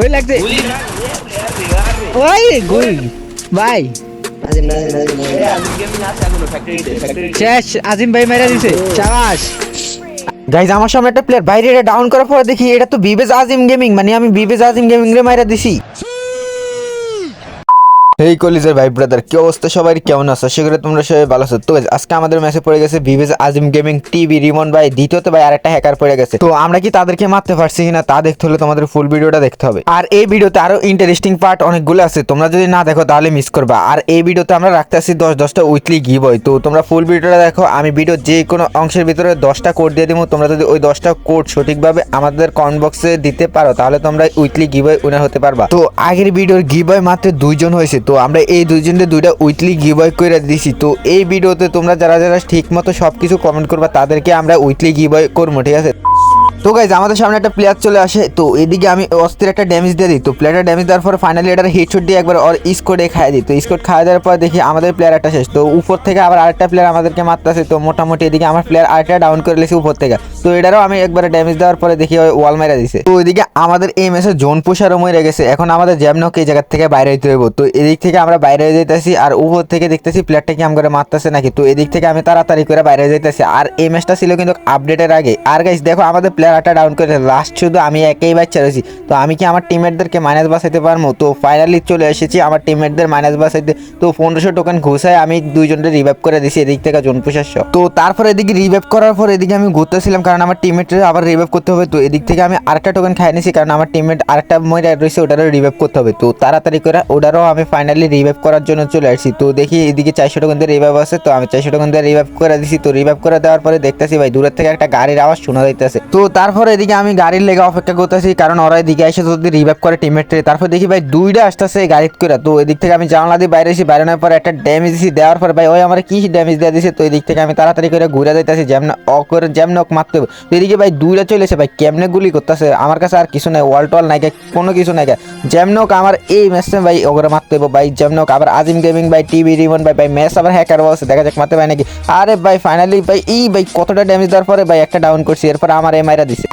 ওই লাগছে। ওই গুই ভাই। শেষ আজিম ভাই মেরে দিছে। চাবাস। গাইজ আমার সামনে একটা প্লেয়ার বাইরে এটা ডাউন করার পরে দেখি এটা তো বিবেজ আজিম গেমিং মানে আমি বিবেজ আজিম গেমিং রে মাইরা দিছি। এই কলিজের ভাই ব্রাদার কি অবস্থা? সবাই কেমন আছো? সেগুলো তোমরা সবাই ভালো আছো। তো আজকে আমাদের ম্যাচে পড়ে গেছে বিবেজ আজিম গেমিং টিভি রিমন ভাই, দ্বিতীয়তে ভাই আরেকটা হ্যাকার পড়ে গেছে। তো আমরা কি তাদেরকে মারতে পারছি কিনা তা দেখতে হলে তোমাদের ফুল ভিডিওটা দেখতে হবে। আর এই ভিডিওতে আরও ইন্টারেস্টিং পার্ট অনেকগুলো আছে। তোমরা যদি না দেখো, তাহলে মিস করবা। আর এই ভিডিওতে আমরা রাখতে আসি দশ দশটা উইকলি গিভ হয় তো তোমরা ফুল ভিডিওটা দেখো। আমি ভিডিও যে কোনো অংশের ভিতরে দশটা কোড দিয়ে দিব। তোমরা যদি ওই দশটা কোড সঠিকভাবে আমাদের কমেন্ট বক্সে দিতে পারো, তাহলে তোমরা উইকলি গিভ হয় উইনার হতে পারবা। তো আগের ভিডিওর গিভ হয় মাত্র দুইজন হয়েছে। তো আমরা এই দুইজনের দুইটা উইকলি গিভ হয় করে দিছি। তো এই ভিডিওতে তোমরা যারা যারা ঠিক মতো সব কিছু কমেন্ট করবা, তাদেরকে আমরা উইকলি গিভ হয় করব, ঠিক আছে? তো গাইজ আমাদের সামনে একটা প্লেয়ার চলে আসে। তো এদিকে আমি অস্থির একটা ড্যামেজ দিয়ে দিই। তো প্লেয়ারটা ড্যামেজ দেওয়ার পর ফাইনালি এটার হেডশট দিয়ে একবার ওর স্কোডে খাই দিই। তো স্কোড খাই দেওয়ার পর দেখি আমাদের প্লেয়ার একটা শেষ। তো উপর থেকে আবার আরেকটা প্লেয়ার আমাদেরকে মারতেছে। তো মোটামুটি এদিকে আমার প্লেয়ার আরেকটা ডাউন করে লেছি উপর থেকে। তো এটারও আমি একবারে ড্যামেজ দেওয়ার পরে দেখি ওয়াল মেরা দিছে। তো ওইদিকে আমাদের এই ম্যাচে জোন পুষারও মরে গেছে। এখন আমাদের জ্যামনক এই জায়গা থেকে বাইরে হইতে হইব। তো এদিক থেকে আমরা বাইরে হয়ে যেতেছি আর উপর থেকে দেখতেছি প্লেয়ারটা কি আমরা মারতেছে নাকি? তো এদিক থেকে আমি তাড়াতাড়ি করে বাইরে যেতেছি আর এই ম্যাচটা ছিল কিন্তু আপডেটের আগে। আর গাইস দেখো আমাদের প্লেয়ার একটা ডাউন করে লাস্ট শুধু আমি একেই বাচ্চা রয়েছি। তো আমি কি আমার টিমমেটদেরকে মাইনাস বাসাইতে পারব? তো ফাইনালি চলে এসেছি আমার টিমমেটদের মাইনাস বাসাইতে তো পনেরোশো টোকেন ঘুষায় আমি দুইজনকে রিভাইভ করে দিছি এদিক থেকে জন পুষারশো তো তারপর এদিকে রিভাইভ করার পর এদিকে আমি ঘুরতেছিলাম কারণ আমার টিমমেটের আবার রিভাইভ করতে হবে, তো এদিক থেকে আমি আরেকটা টোকেন খাই নিছি, কারণ আমার টিমমেট আরেকটা মহিলা রয়েছে, ওটারও রিভাইভ করতে হবে। তো তাড়াতাড়ি করে ওটারও আমি ফাইনালি রিভাইভ করার জন্য চলে আসছি। তো দেখি এদিকে চারশো টোকেন দিয়ে রিভাইভ আছে, তো আমি চারশো টোকেন দিয়ে রিভাইভ করে দিছি। তো রিভাইভ করে দেওয়ার পরে দেখতেছি ভাই, দূরের থেকে একটা গাড়ির আওয়াজ শোনা যাইতেছে। তো তারপরে এদিকে আমি গাড়ির লেগে অপেক্ষা করতেছি, কারণ ওরা এদিকে এসে যদি রিভাইভ করে টিমমেটে তারপর দেখি ভাই দুইটা আসতেছে গাড়িতে করে তো এদিক থেকে আমি জানলা দিয়ে বাইরে এসে বাইরে নেওয়ার পরে একটা ড্যামেজ দিছি, দেওয়ার পর ভাই, ওই আমার কি ড্যামেজ দেওয়া দিছে? তো এদিক থেকে আমি তাড়াতাড়ি করে ঘুরে যাইতেছি, যেমন অ করে যেমন মারতে এদিকে ভাই দুইটা চলে এসে ভাই কেমনে গুলি করতেছে আমার কাছে আর কিছু নাই ওয়াল টল নাই কোনো কিছু নাই হোক আমার এই ম্যাচে ভাই ওগুলো মারতে হবে ভাই যেমন হোক আবার আজিম গেমিং ভাই টিভি রিমন ভাই ভাই ম্যাচ আবার হ্যাকার বলছে দেখা যাক মারতে ভাই নাকি আরে ভাই ফাইনালি ভাই এই ভাই কতটা ড্যামেজ দেওয়ার পরে ভাই একটা ডাউন করছি এরপর আমার এমআইরা দিছে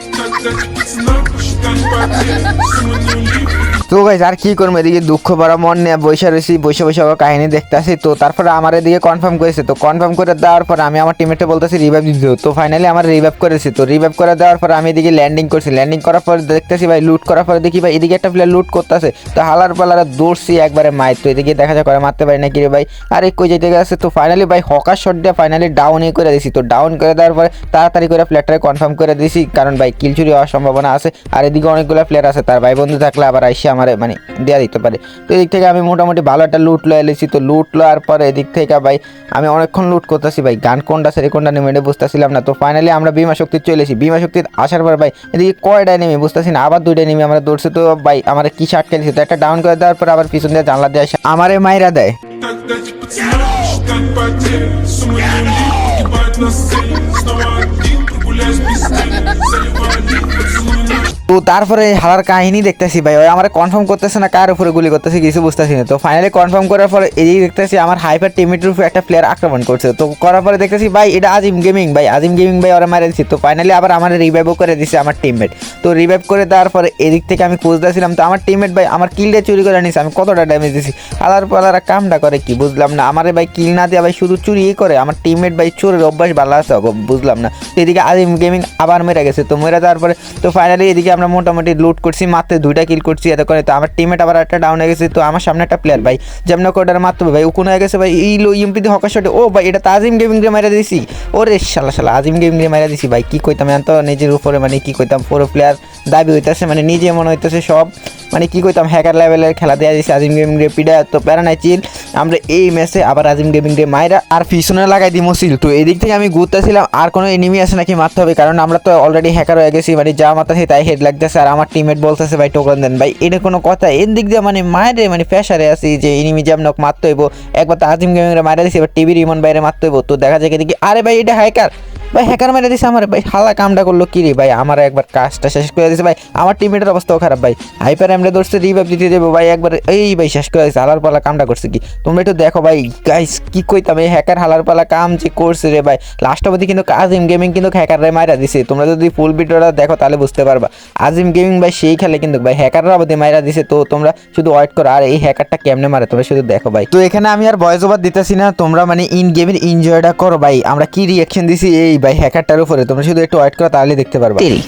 তো গাইজ আর কি করব? এদিকে দুঃখ ভরা মন নিয়ে বসে রয়েছি, বসে বসে আবার কাহিনী দেখতে আসি তো তারপরে আমার এদিকে কনফার্ম করেছে। তো কনফার্ম করে দেওয়ার পর আমি আমার টিমেটে বলতেছি রিভাইভ দিতে তো ফাইনালি আমার রিভাইভ করেছি। তো রিভাইভ করে দেওয়ার পর আমি এদিকে ল্যান্ডিং করছি। ল্যান্ডিং করার পর দেখতেছি ভাই লুট করার পরে দেখি ভাই, এদিকে একটা প্লেয়ার লুট করতেছে। তো হালার পালারা দৌড়ছি একবারে মাই তো এদিকে দেখা যায় করে মারতে পারি না কি রে ভাই। আর কই যেতে গেছে? তো ফাইনালি ভাই, হকার শট দিয়ে ফাইনালি ডাউনই করে দিছি। তো ডাউন করে দেওয়ার পরে তাড়াতাড়ি করে প্লেয়ারটাকে কনফার্ম করে দিছি। কারণ ভাই কিল চুরি হওয়ার সম্ভাবনা আছে। আর এদিকে অনেকগুলো প্লেয়ার আছে। তার ভাই বন্ধু থাকলে আবার আইসে আমার মানে দেওয়া দিতে পারে তো এদিক থেকে আমি মোটামুটি ভালো একটা লুট লয়ে এলেছি তো লুট লওয়ার পরে এদিক থেকে ভাই আমি অনেকক্ষণ লুট করতেছি ভাই গান কোনটা সেরে কোনটা নেমে এটা বুঝতেছিলাম না তো ফাইনালি আমরা বিমা শক্তি চলে এসেছি বিমা শক্তির আসার পর ভাই এদিকে কয়টা নেমে বুঝতেছি না আবার দুইটা নেমে আমরা দৌড়ছি তো ভাই আমার কি শার্ট খেলেছি তো একটা ডাউন করে দেওয়ার পর আবার পিছন দিয়ে জানলা দিয়ে আসে আমারে মাইরা দেয় Когда эти пацаны считают потери Суммы не улик, погибают на сцене Снова один, прогуляюсь без тени Заливаю лик, поцелуй ночь তো তারপরে হালার কাহিনী দেখতেছি ভাই, ওই আমার কনফার্ম করতেছে না কার উপরে গুলি করতেছে কিছু বুঝতেছি না। তো ফাইনালি কনফার্ম করার পরে এদিকে দেখতেছি আমার হাইপার টিমের উপরে একটা প্লেয়ার আক্রমণ করছে। তো করার পরে দেখতেছি ভাই, এটা আজিম গেমিং ভাই আজিম গেমিং ভাই ওরা মারে দিচ্ছি তো ফাইনালি আবার আমার রিভাইভও করে দিচ্ছে আমার টিমমেট তো রিভাইভ করে দেওয়ার পরে এদিক থেকে আমি খুঁজতেছিলাম, তো আমার টিমমেট ভাই আমার কিলটা চুরি করে নিছে, আমি কতটা ড্যামেজ দিছি? আলার পালারা কামটা করে কি বুঝলাম না। আমার ভাই কিল না দিয়ে ভাই শুধু চুরিই করে, আমার টিমমেট ভাই চোরের অভ্যাস ভালো আছে বুঝলাম না। তো এদিকে আজিম গেমিং আবার মেরে গেছে, তো মেরে দেওয়ার পরে, তো ফাইনালি এদিকে আমরা মোটামুটি লুট করছি, মাত্র দুইটা কিল করছি এত করে। তো আমার টিমেট আবার একটা ডাউন হয়ে গেছে, তো আমার সামনে একটা প্লেয়ার ভাই। যেমন কোডার মাত্র ভাই উকুন হয়ে গেছে ভাই, এই লো ইমপিতে হকার শটে ও ভাই, এটা তো আজিম গেমিং রে মারা দিছি। ওরে শালা শালা আজিম গেমিং রে মারা দিছি ভাই। কি কইতাম, এত নিজের উপরে মানে কি কইতাম, পুরো প্লেয়ার দাবি হইতেছে মানে নিজে মনে হইতেছে সব। মানে কি কইতাম হ্যাকার লেভেলের খেলা দেওয়া দিয়েছে আজিম গেমিং রে পিডা তো প্যারা নাই চিল আমরা এই ম্যাচে আবার আজিম গেমিং রে মাইরা আর পিছনে লাগাই দিই মসিল তো এদিক থেকে আমি ঘুরতেছিলাম, আর কোনো এনিমি আছে নাকি মারতে হবে? কারণ আমরা তো অলরেডি হ্যাকার হয়ে গেছি মানে যা মারতেছি তাই হেড লাগতেছে, আর আমার টিমমেট বলতেছে, ভাই টোকন দেন। ভাই, এটা কোনো কথা। এর দিক দিয়ে মানে মায়ের মানে প্রেশারে আছি যে এনিমি যেমন মারতে হইব। একবার তো আজিম গেমিং রে মারা দিছি, এবার টিভি রিমন বাইরে মারতে হইব। তো দেখা যায় এদিকে আরে ভাই, এটা হ্যাকার ভাই হ্যাকার মেরে দিছে আমার। ভাই হালা কামটা করল কি রে ভাই? আমার একবার কাজটা শেষ করে দিছে ভাই। আমার টিমমেটের অবস্থাও খারাপ ভাই। হাইপার এমরে ধরছে রিভাইভ দিতে যাব ভাই, একবার এই ভাই শেষ করে দিছে। হালার পালা কামটা করছে কি? তোমরা একটু দেখো ভাই গাইস কি কইতাম, এই হ্যাকার হালার পালা কাম যে করছে রে ভাই। লাস্ট অবধি কিন্তু আজিম গেমিং কিন্তু হ্যাকাররা মাইরা দিছে। তোমরা যদি ফুল ভিডিওটা দেখো তাহলে বুঝতে পারবা। আজিম গেমিং ভাই, সেই খেলে কিন্তু ভাই হ্যাকাররা অবধি মাইরা দিছে। তো তোমরা শুধু ওয়েট করো, আর এই হ্যাকারটা কেমনে মারে তোমরা শুধু দেখো ভাই। তো এখানে আমি আর ভয়েস ওভার দিতেছি না। তোমরা মানে ইন গেমের এনজয়টা করো ভাই। আমরা কি রিয়াকশন দিছি? এই ভাই হ্যাকারটার উপরে। তোমরা শুধু একটু ওয়েট করো তাহলে দেখতে পারবা। তেরি।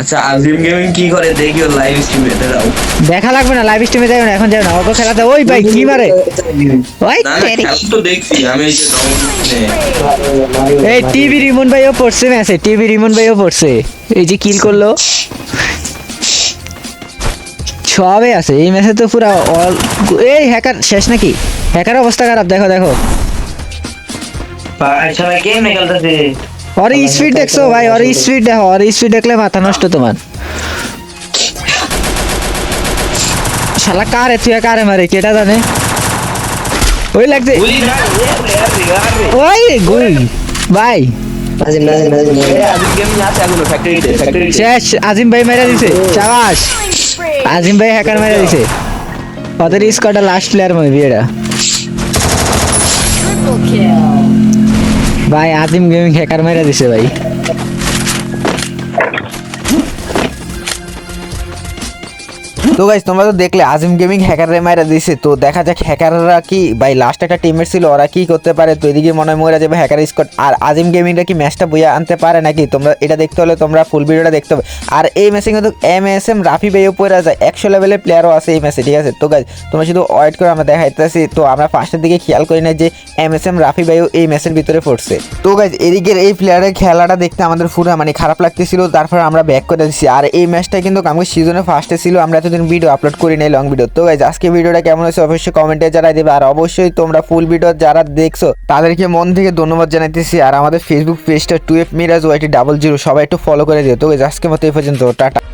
আচ্ছা আজিম গেমিং কি করে? দেখিও লাইভ স্ট্রিমে দাও দেখা লাগবে না লাইভ স্ট্রিমে যাবে না এখন যাবে না। ওকে খেলাতে ওই ভাই কি মারে? ওই তেরি। খেলা তো দেখছি আমি এই যে ডাউন এই টিভি রিমন ভাইও পড়ছে ম্যাচে টিভি রিমন ভাইও পড়ছে। এই যে কিল করল। সবে আছে। এই ম্যাচে তো পুরো অল এই হ্যাকার শেষ নাকি? হ্যাকার অবস্থা খারাপ দেখো দেখো। আচ্ছা ভাই গেম নিকালতেছে ওর স্পিড দেখছ ভাই ওর স্পিড দেখো ওর স্পিড দেখলে মাথা নষ্ট তোমার। শালা কারে তুই কারে মারে কেটা জানে? ওই লাগছে। ওই গুই ভাই। শেষ আজিম ভাই মেরে দিছে চাবাস। আজিম ভাই হ্যাকার মেরে দিছে। ওদের স্কোয়াডের লাস্ট প্লেয়ার মনে বিয়েটা ভাই আজিম গেমিং হ্যাকার মেরে দিছে ভাই। তো গাইস তোমরা তো দেখলে আজিম গেমিং হ্যাকাররে মাইরা দিছে। তো দেখা যাক হ্যাকাররা কি, ভাই লাস্ট একটা টিমের ছিল, ওরা কি করতে পারে? তো এদিকে মনে মরে যাবে হ্যাকার স্কট আর আজিম গেমিংটা কি ম্যাচটা বইয়া আনতে পারে নাকি? তোমরা এটা দেখতে হলে তোমরা ফুল ভিডিওটা দেখতে হবে। আর এই ম্যাচে কিন্তু এম এস এম রাফি ভাইও পড়ে যায় একশো লেভেলের প্লেয়ারও আছে এই ম্যাচে ঠিক আছে? তো গাইজ তোমরা শুধু ওয়েট করে আমরা দেখাইতেছি। তো আমরা ফার্স্টের দিকে খেয়াল করি না যে এম এস এম রাফি ভাইও এই ম্যাচের ভিতরে পড়ছে। তো গাইজ এদিকের এই প্লেয়ারের খেলাটা দেখতে আমাদের পুরো মানে খারাপ লাগতেছিল। তারপর আমরা ব্যাক করে দিচ্ছি আর এই ম্যাচটা কিন্তু আমাকে সিজনে ফার্স্টে ছিল। আমরা এতদিন ভিডিও আপলোড করি নাই লং ভিডিও তো গাইজ আজকে ভিডিওটা কেমন হয়েছে অবশ্যই কমেন্টে জানাই দেবে। আর অবশ্যই তোমরা ফুল ভিডিও যারা দেখছ, তাদেরকে মন থেকে ধন্যবাদ জানাইতেছি। আর আমাদের ফেসবুক পেজটা two F Miraj YT double zero সবাই একটু ফলো করে দিও। তো গাইজ আজকে মতো এই পর্যন্ত, টাটা।